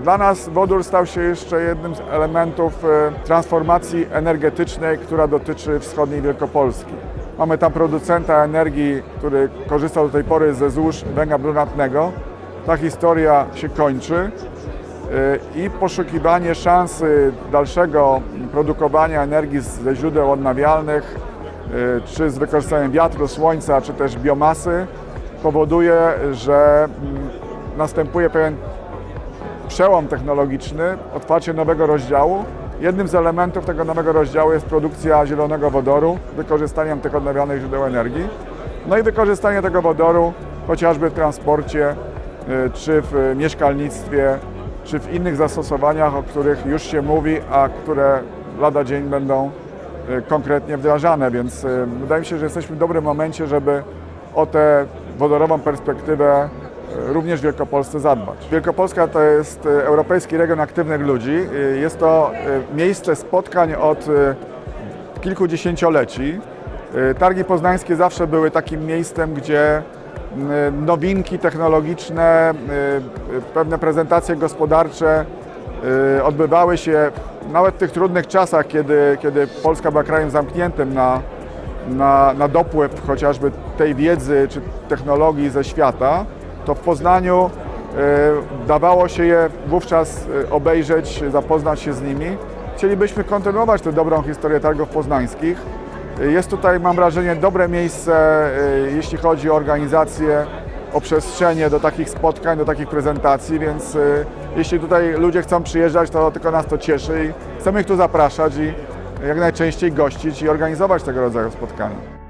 Dla nas wodór stał się jeszcze jednym z elementów e, transformacji energetycznej, która dotyczy wschodniej Wielkopolski. Mamy tam producenta energii, który korzystał do tej pory ze złóż węgla brunatnego. Ta historia się kończy e, i poszukiwanie szansy dalszego produkowania energii ze źródeł odnawialnych, e, czy z wykorzystaniem wiatru, słońca, czy też biomasy, powoduje, że mm, następuje pewien przełom technologiczny, otwarcie nowego rozdziału. Jednym z elementów tego nowego rozdziału jest produkcja zielonego wodoru, wykorzystaniem tych odnawialnych źródeł energii. No i wykorzystanie tego wodoru chociażby w transporcie, y, czy w y, mieszkalnictwie, czy w innych zastosowaniach, o których już się mówi, a które lada dzień będą y, konkretnie wdrażane. Więc wydaje mi się, że jesteśmy w dobrym momencie, żeby o tę wodorową perspektywę również w Wielkopolsce zadbać. Wielkopolska to jest y, Europejski Region Aktywnych Ludzi. Y, Jest to y, miejsce spotkań od kilkudziesięcioleci. Targi poznańskie zawsze były takim miejscem, gdzie nowinki technologiczne, pewne prezentacje gospodarcze odbywały się nawet w tych trudnych czasach, kiedy, kiedy Polska była krajem zamkniętym na, na, na dopływ chociażby tej wiedzy czy technologii ze świata, to w Poznaniu y, dawało się je wówczas y, obejrzeć, zapoznać się z nimi. Chcielibyśmy kontynuować tę dobrą historię targów poznańskich. Y, Jest tutaj, mam wrażenie, dobre miejsce, jeśli chodzi o organizację, o przestrzenie do takich spotkań, do takich prezentacji, więc jeśli tutaj ludzie chcą przyjeżdżać, to tylko nas to cieszy i chcemy ich tu zapraszać i jak najczęściej gościć i organizować tego rodzaju spotkania.